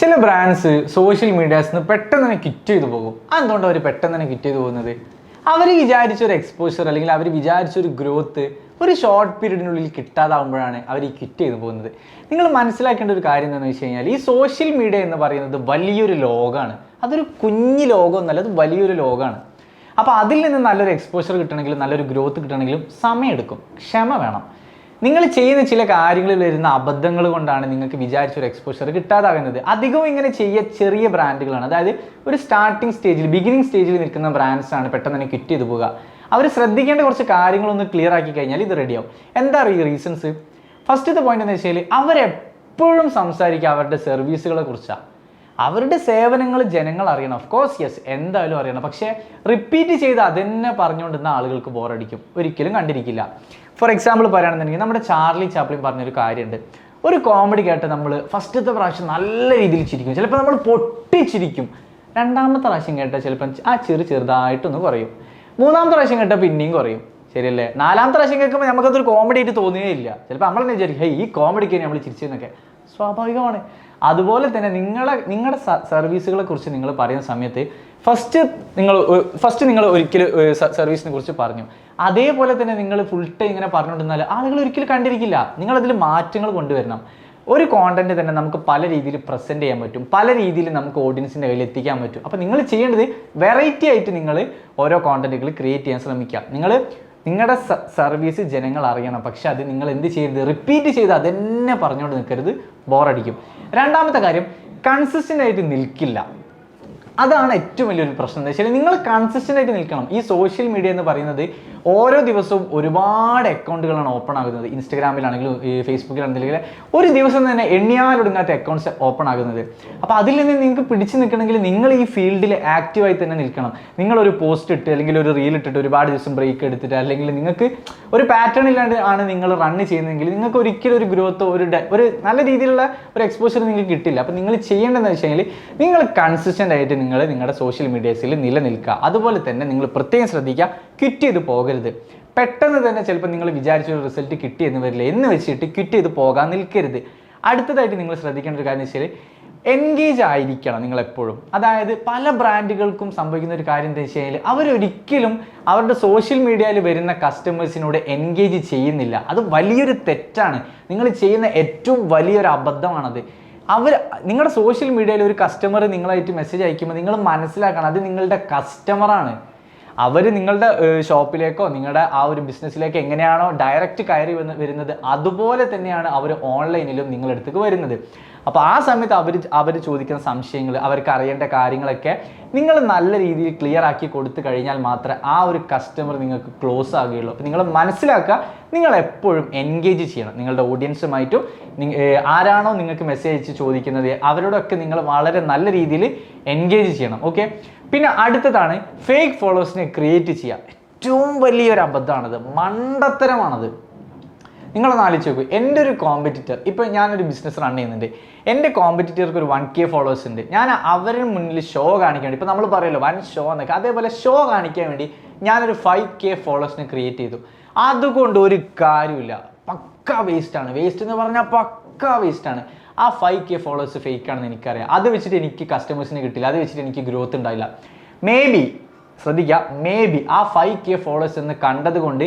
ചില brands social മീഡിയാസിൽ നിന്ന് പെട്ടെന്ന് തന്നെ കിറ്റ് ചെയ്തു പോകും. അതെന്തുകൊണ്ട് അവർ പെട്ടെന്ന് തന്നെ കിറ്റ് ചെയ്തു പോകുന്നത്? അവർ വിചാരിച്ച ഒരു എക്സ്പോഷർ അല്ലെങ്കിൽ അവർ വിചാരിച്ച ഒരു ഗ്രോത്ത് ഒരു ഷോർട്ട് പീരീഡിനുള്ളിൽ കിട്ടാതാവുമ്പോഴാണ് അവർ ഈ കിറ്റ് ചെയ്തു പോകുന്നത്. നിങ്ങൾ മനസ്സിലാക്കേണ്ട ഒരു കാര്യം എന്താണെന്ന് വെച്ച് കഴിഞ്ഞാൽ ഈ സോഷ്യൽ മീഡിയ എന്ന് പറയുന്നത് വലിയൊരു ലോകമാണ് അതൊരു കുഞ്ഞു ലോകമൊന്നുമല്ല അത് വലിയൊരു ലോകമാണ് അപ്പോൾ അതിൽ നിന്ന് നല്ലൊരു എക്സ്പോഷർ കിട്ടണമെങ്കിലും നല്ലൊരു ഗ്രോത്ത് കിട്ടണമെങ്കിലും സമയമെടുക്കും. ക്ഷമ വേണം. നിങ്ങൾ ചെയ്യുന്ന ചില കാര്യങ്ങളിൽ വരുന്ന അബദ്ധങ്ങൾ കൊണ്ടാണ് നിങ്ങൾക്ക് വിചാരിച്ച ഒരു എക്സ്പോഷർ കിട്ടാതാകുന്നത്. അധികവും ഇങ്ങനെ ചെയ്യ ചെറിയ ബ്രാൻഡുകളാണ് അതായത് ഒരു സ്റ്റാർട്ടിംഗ് സ്റ്റേജിൽ ബിഗിനിങ് സ്റ്റേജിൽ നിൽക്കുന്ന ബ്രാൻഡ്സ് ആണ് പെട്ടെന്ന് തന്നെ കിറ്റ് ചെയ്തു പോകുക അവർ ശ്രദ്ധിക്കേണ്ട കുറച്ച് കാര്യങ്ങളൊന്ന് ക്ലിയർ ആക്കി കഴിഞ്ഞാൽ ഇത് റെഡിയാവും എന്താ ഈ റീസൺസ് ഫസ്റ്റത്തെ പോയിന്റ് എന്ന് വെച്ചാൽ അവരെപ്പോഴും സംസാരിക്കുക അവരുടെ സർവീസുകളെ കുറിച്ചാണ് അവരുടെ സേവനങ്ങൾ ജനങ്ങൾ അറിയണം. ഓഫ് കോഴ്സ് യെസ് എന്തായാലും അറിയണം. പക്ഷേ റിപ്പീറ്റ് ചെയ്ത് അതന്നെ പറഞ്ഞുകൊണ്ടിരുന്ന ആളുകൾക്ക് ബോറടിക്കും. ഒരിക്കലും കണ്ടിരിക്കില്ല. ഫോർ എക്സാമ്പിൾ പറയുകയാണെന്നുണ്ടെങ്കിൽ നമ്മുടെ ചാർലി ചാപ്ലിൻ പറഞ്ഞൊരു കാര്യമുണ്ട്. ഒരു കോമഡി കേട്ട് നമ്മൾ ഫസ്റ്റത്തെ പ്രാവശ്യം നല്ല രീതിയിൽ ചിരിക്കും. ചിലപ്പോൾ നമ്മൾ പൊട്ടിച്ചിരിക്കും. രണ്ടാമത്തെ പ്രാവശ്യം കേട്ടാൽ ചിലപ്പം ആ ചെറു ചെറുതായിട്ടൊന്ന് കുറയും. മൂന്നാമത്തെ പ്രാവശ്യം കേട്ടാൽ പിന്നെയും കുറയും. ശരിയല്ലേ? നാലാമത്തെ പ്രാവശ്യം കേൾക്കുമ്പോൾ നമുക്കതൊരു കോമഡി ആയിട്ട് തോന്നുകയില്ല ചിലപ്പോൾ നമ്മൾ തന്നെ വിചാരിക്കും ഈ കോമഡിക്ക് നമ്മൾ ചിരിച്ചെന്നൊക്കെ സ്വാഭാവികമാണ്. അതുപോലെ തന്നെ നിങ്ങളെ നിങ്ങളുടെ സർവീസുകളെ കുറിച്ച് നിങ്ങൾ പറയുന്ന സമയത്ത് ഫസ്റ്റ് നിങ്ങൾ ഫസ്റ്റ് നിങ്ങൾ ഒരിക്കലും സർവീസിനെ കുറിച്ച് പറഞ്ഞു. അതേപോലെ തന്നെ നിങ്ങൾ ഫുൾ ടൈം ഇങ്ങനെ പറഞ്ഞുകൊണ്ടിരുന്നാൽ ആളുകൾ ഒരിക്കലും കണ്ടിരിക്കില്ല. നിങ്ങളതിൽ മാറ്റങ്ങൾ കൊണ്ടുവരണം. ഒരു കോണ്ടന്റ് തന്നെ നമുക്ക് പല രീതിയിൽ പ്രസന്റ് ചെയ്യാൻ പറ്റും. പല രീതിയിൽ നമുക്ക് ഓഡിയൻസിന്റെ കയ്യിൽ എത്തിക്കാൻ പറ്റും. അപ്പോൾ നിങ്ങൾ ചെയ്യേണ്ടത് വെറൈറ്റി ആയിട്ട് നിങ്ങൾ ഓരോ കോണ്ടന്റുകൾ ക്രിയേറ്റ് ചെയ്യാൻ ശ്രമിക്കുക. നിങ്ങൾ നിങ്ങളുടെ സർവീസ് ജനങ്ങൾ അറിയണം. പക്ഷെ അത് നിങ്ങൾ എന്ത് ചെയ്യരുത്? റിപ്പീറ്റ് ചെയ്ത് അതന്നെ പറഞ്ഞുകൊണ്ട് നിൽക്കരുത്. ബോറടിക്കും രണ്ടാമത്തെ കാര്യം കൺസിസ്റ്റന്റ് ആയിട്ട് നിൽക്കില്ല. അതാണ് ഏറ്റവും വലിയൊരു പ്രശ്നം. എന്ന് വെച്ചാൽ നിങ്ങൾ കൺസിസ്റ്റന്റ് ആയിട്ട് നിൽക്കണം. ഈ സോഷ്യൽ മീഡിയ എന്ന് പറയുന്നത് ഓരോ ദിവസവും ഒരുപാട് അക്കൗണ്ടുകളാണ് ഓപ്പൺ ആകുന്നത്. ഇൻസ്റ്റഗ്രാമിലാണെങ്കിലും ഫേസ്ബുക്കിലാണെങ്കിലും ഒരു ദിവസം തന്നെ എണ്ണിയാലൊടുങ്ങാത്ത അക്കൗണ്ട്സ് ഓപ്പൺ ആകുന്നത്. അപ്പോൾ അതിൽ നിന്ന് നിങ്ങൾക്ക് പിടിച്ചു നിൽക്കണമെങ്കിൽ നിങ്ങൾ ഈ ഫീൽഡിൽ ആക്റ്റീവായി തന്നെ നിൽക്കണം. നിങ്ങളൊരു പോസ്റ്റ് ഇട്ട് അല്ലെങ്കിൽ ഒരു റീൽ ഇട്ടിട്ട് ഒരുപാട് ദിവസം ബ്രേക്ക് എടുത്തിട്ട് അല്ലെങ്കിൽ നിങ്ങൾക്ക് ഒരു പാറ്റേൺ ഇല്ലാണ്ട് ആണ് നിങ്ങൾ റണ്ണ് ചെയ്യുന്നതെങ്കിൽ നിങ്ങൾക്ക് ഒരിക്കലും ഒരു ഗ്രോത്തോ ഒരു ഒരു നല്ല രീതിയിലുള്ള ഒരു എക്സ്പോഷർ നിങ്ങൾക്ക് കിട്ടില്ല. അപ്പോൾ നിങ്ങൾ ചെയ്യേണ്ടതെന്ന് വെച്ച് കഴിഞ്ഞാൽ നിങ്ങൾ കൺസിസ്റ്റന്റ് ആയിട്ട് നിങ്ങൾ നിങ്ങളുടെ സോഷ്യൽ മീഡിയസിൽ നിലനിൽക്കുക. അതുപോലെ തന്നെ നിങ്ങൾ പ്രത്യേകം ശ്രദ്ധിക്കുക ക്വിറ്റ് ചെയ്ത് പോകരുത്. പെട്ടെന്ന് തന്നെ ചിലപ്പോൾ നിങ്ങൾ വിചാരിച്ച ഒരു റിസൾട്ട് കിട്ടി എന്ന് വരില്ല. എന്ന് വെച്ചിട്ട് ക്വിറ്റ് ചെയ്ത് പോകാൻ നിൽക്കരുത്. അടുത്തതായിട്ട് നിങ്ങൾ ശ്രദ്ധിക്കേണ്ട ഒരു കാര്യം വെച്ചാൽ എൻഗേജ് ആയിരിക്കണം നിങ്ങൾ എപ്പോഴും അതായത് പല ബ്രാൻഡുകൾക്കും സംഭവിക്കുന്ന ഒരു കാര്യം എന്താ വെച്ച് കഴിഞ്ഞാൽ അവരൊരിക്കലും അവരുടെ സോഷ്യൽ മീഡിയയിൽ വരുന്ന കസ്റ്റമേഴ്സിനോട് എൻഗേജ് ചെയ്യുന്നില്ല. അത് വലിയൊരു തെറ്റാണ്. നിങ്ങൾ ചെയ്യുന്ന ഏറ്റവും വലിയൊരു അബദ്ധമാണത്. അവർ നിങ്ങളുടെ സോഷ്യൽ മീഡിയയിൽ ഒരു കസ്റ്റമർ നിങ്ങളായിട്ട് മെസ്സേജ് അയക്കുമ്പോൾ നിങ്ങൾ മനസ്സിലാക്കണം അത് നിങ്ങളുടെ കസ്റ്റമറാണ് അവർ നിങ്ങളുടെ ഷോപ്പിലേക്കോ നിങ്ങളുടെ ആ ഒരു ബിസിനസ്സിലേക്കോ എങ്ങനെയാണോ ഡയറക്റ്റ് കയറി വരുന്നത് അതുപോലെ തന്നെയാണ് അവർ ഓൺലൈനിലും നിങ്ങളുടെ അടുത്തേക്ക് വരുന്നത്. അപ്പോൾ ആ സമയത്ത് അവർ അവർ ചോദിക്കുന്ന സംശയങ്ങൾ അവർക്ക് അറിയേണ്ട കാര്യങ്ങളൊക്കെ നിങ്ങൾ നല്ല രീതിയിൽ ക്ലിയർ ആക്കി കൊടുത്തു കഴിഞ്ഞാൽ മാത്രമേ ആ ഒരു കസ്റ്റമർ നിങ്ങൾക്ക് ക്ലോസ് ആകുകയുള്ളൂ. അപ്പോൾ നിങ്ങൾ മനസ്സിലാക്കുക നിങ്ങൾ എപ്പോഴും എൻഗേജ് ചെയ്യണം. നിങ്ങളുടെ ഓഡിയൻസുമായിട്ടും ആരാണോ നിങ്ങൾക്ക് മെസ്സേജ് അയച്ച് ചോദിക്കുന്നത് അവരോടൊക്കെ നിങ്ങൾ വളരെ നല്ല രീതിയിൽ എൻഗേജ് ചെയ്യണം. ഓക്കെ പിന്നെ അടുത്തതാണ് ഫേക്ക് ഫോളോവേഴ്സിനെ ക്രിയേറ്റ് ചെയ്യുക. ഏറ്റവും വലിയൊരു അബദ്ധമാണത്. മണ്ടത്തരമാണത്. നിങ്ങളൊന്ന് ആലോചിച്ച് നോക്കൂ. എന്റെ ഒരു കോമ്പറ്റിറ്റർ ഇപ്പോൾ ഞാനൊരു ബിസിനസ് റൺ ചെയ്യുന്നുണ്ട്. എന്റെ കോമ്പറ്റിറ്റർക്ക് ഒരു വൺ കെ ഫോളോവേഴ്സ് ഉണ്ട്. ഞാൻ അവരുടെ മുന്നിൽ ഷോ കാണിക്കാൻ വേണ്ടി ഇപ്പോൾ നമ്മൾ പറയുമല്ലോ വൺ ഷോ എന്നൊക്കെ. അതേപോലെ ഷോ കാണിക്കാൻ വേണ്ടി ഞാനൊരു ഫൈവ് കെ ഫോളോവേഴ്സിനെ ക്രിയേറ്റ് ചെയ്തു. അതുകൊണ്ട് ഒരു കാര്യമില്ല പക്ക വേസ്റ്റ് ആണ്. വേസ്റ്റ് എന്ന് പറഞ്ഞാൽ പക്ക വേസ്റ്റ് ആണ്. ആ ഫൈവ് കെ ഫോളോവേഴ്സ് ഫേക്ക് ആണെന്ന് എനിക്കറിയാം. അത് വെച്ചിട്ട് എനിക്ക് കസ്റ്റമേഴ്സിന് കിട്ടില്ല. അത് വെച്ചിട്ട് എനിക്ക് ഗ്രോത്ത് ഉണ്ടായില്ല. മേ ബി ശ്രദ്ധിക്കുക മേ ബി ആ ഫൈവ് കെ ഫോളോവേഴ്സ് എന്ന് കണ്ടത് കൊണ്ട്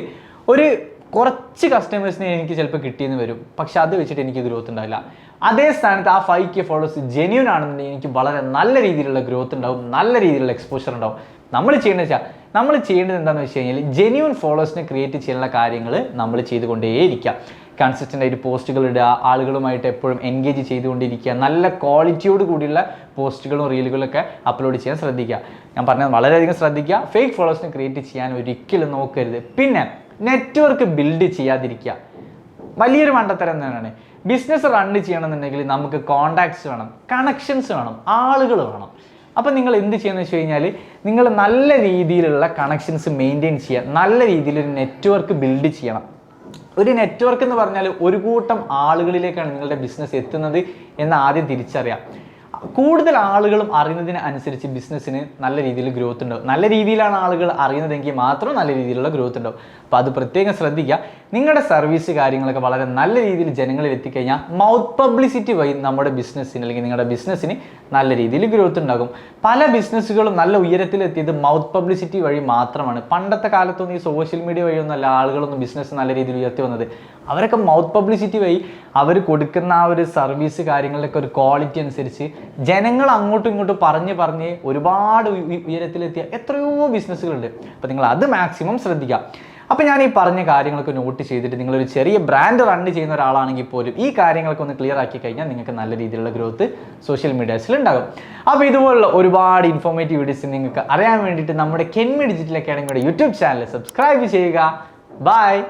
ഒരു കുറച്ച് കസ്റ്റമേഴ്സിനെ എനിക്ക് ചിലപ്പോൾ കിട്ടിയെന്ന് വരും. പക്ഷെ അത് വെച്ചിട്ട് എനിക്ക് ഗ്രോത്ത് ഉണ്ടാവില്ല. അതേ സ്ഥാനത്ത് ആ ഫൈവ് കെ ഫോളോവേഴ്സ് ജെന്യൂൻ ആണെന്നുണ്ടെങ്കിൽ എനിക്ക് വളരെ നല്ല രീതിയിലുള്ള ഗ്രോത്ത് ഉണ്ടാവും. നല്ല രീതിയിലുള്ള എക്സ്പോഷർ ഉണ്ടാവും. നമ്മൾ ചെയ്യേണ്ടത് വെച്ചാൽ നമ്മൾ ചെയ്യേണ്ടത് എന്താണെന്ന് വെച്ച് കഴിഞ്ഞാൽ ജെന്യൂൻ ഫോളോവേഴ്സിനെ ക്രിയേറ്റ് ചെയ്യാനുള്ള കാര്യങ്ങൾ നമ്മൾ ചെയ്തുകൊണ്ടേയിരിക്കുക. കൺസിസ്റ്റന്റ് ആയിട്ട് പോസ്റ്റുകൾ ഇടുക ആളുകളുമായിട്ട് എപ്പോഴും എൻഗേജ് ചെയ്തുകൊണ്ടിരിക്കുക നല്ല ക്വാളിറ്റിയോട് കൂടിയുള്ള പോസ്റ്റുകളും റീലുകളൊക്കെ അപ്ലോഡ് ചെയ്യാൻ ശ്രദ്ധിക്കുക. ഞാൻ പറഞ്ഞത് വളരെയധികം ശ്രദ്ധിക്കുക. ഫേക്ക് ഫോളോവേഴ്സിനെ ക്രിയേറ്റ് ചെയ്യാൻ ഒരിക്കലും നോക്കരുത്. പിന്നെ നെറ്റ്വർക്ക് ബിൽഡ് ചെയ്യാതിരിക്കുക. വലിയൊരു മണ്ടത്തരം തന്നെയാണ്. ബിസിനസ് റൺ ചെയ്യണമെന്നുണ്ടെങ്കിൽ നമുക്ക് കോണ്ടാക്ട്സ് വേണം കണക്ഷൻസ് വേണം ആളുകൾ വേണം. അപ്പം നിങ്ങൾ എന്ത് ചെയ്യുന്നത് വെച്ച് കഴിഞ്ഞാൽ നിങ്ങൾ നല്ല രീതിയിലുള്ള കണക്ഷൻസ് മെയിന്റെയിൻ ചെയ്യുക നല്ല രീതിയിൽ ഒരു നെറ്റ്വർക്ക് ബിൽഡ് ചെയ്യണം. ഒരു നെറ്റ്വർക്ക് എന്ന് പറഞ്ഞാൽ ഒരു കൂട്ടം ആളുകളിലേക്കാണ് നിങ്ങളുടെ ബിസിനസ് എത്തുന്നത് എന്ന് ആദ്യം തിരിച്ചറിയാം. കൂടുതൽ ആളുകളും അറിയുന്നതിന് അനുസരിച്ച് ബിസിനസ്സിന് നല്ല രീതിയിൽ ഗ്രോത്ത് ഉണ്ടാവും. നല്ല രീതിയിലാണ് ആളുകൾ അറിയുന്നതെങ്കിൽ മാത്രം നല്ല രീതിയിലുള്ള ഗ്രോത്ത് ഉണ്ടാവും. അപ്പോൾ അത് പ്രത്യേകം ശ്രദ്ധിക്കുക. നിങ്ങളുടെ സർവീസ് കാര്യങ്ങളൊക്കെ വളരെ നല്ല രീതിയിൽ ജനങ്ങളിൽ എത്തിക്കഴിഞ്ഞാൽ മൗത്ത് പബ്ലിസിറ്റി വഴി നമ്മുടെ ബിസിനസ്സിന് അല്ലെങ്കിൽ നിങ്ങളുടെ ബിസിനസ്സിന് നല്ല രീതിയിൽ ഗ്രോത്ത് ഉണ്ടാകും. പല ബിസിനസ്സുകളും നല്ല ഉയരത്തിലെത്തിയത് മൗത്ത് പബ്ലിസിറ്റി വഴി മാത്രമാണ്. പണ്ടത്തെ കാലത്തൊന്നും ഈ സോഷ്യൽ മീഡിയ വഴിയൊന്നുമല്ല ആളുകളൊന്നും ബിസിനസ് നല്ല രീതിയിൽ ഉയർത്തി വന്നത്. അവരൊക്കെ മൗത്ത് പബ്ലിസിറ്റി വഴി അവർ കൊടുക്കുന്ന ആ ഒരു സർവീസ് കാര്യങ്ങളിലൊക്കെ ഒരു ക്വാളിറ്റി അനുസരിച്ച് ജനങ്ങൾ അങ്ങോട്ടും ഇങ്ങോട്ടും പറഞ്ഞ് പറഞ്ഞ് ഒരുപാട് ഉയ- ഉയ- ഉയരത്തിലെത്തിയ എത്രയോ ബിസിനസ്സുകളുണ്ട്. അപ്പോൾ നിങ്ങൾ അത് മാക്സിമം ശ്രദ്ധിക്കുക. അപ്പോൾ ഞാൻ ഈ പറഞ്ഞ കാര്യങ്ങളൊക്കെ നോട്ട് ചെയ്തിട്ട് നിങ്ങളൊരു ചെറിയ ബ്രാൻഡ് റൺ ചെയ്യുന്ന ഒരാളാണെങ്കിൽ പോലും ഈ കാര്യങ്ങളൊക്കെ ഒന്ന് ക്ലിയർ ആക്കി കഴിഞ്ഞാൽ നിങ്ങൾക്ക് നല്ല രീതിയിലുള്ള ഗ്രോത്ത് സോഷ്യൽ മീഡിയാസിൽ ഉണ്ടാകും. അപ്പോൾ ഇതുപോലുള്ള ഒരുപാട് ഇൻഫോർമേറ്റീവ് വീഡിയോസ് നിങ്ങൾക്ക് അറിയാൻ വേണ്ടിയിട്ട് നമ്മുടെ കെൻമി ഡിജിറ്റൽ അക്കാഡമിയുടെ യൂട്യൂബ് ചാനൽ സബ്സ്ക്രൈബ് ചെയ്യുക. ബൈ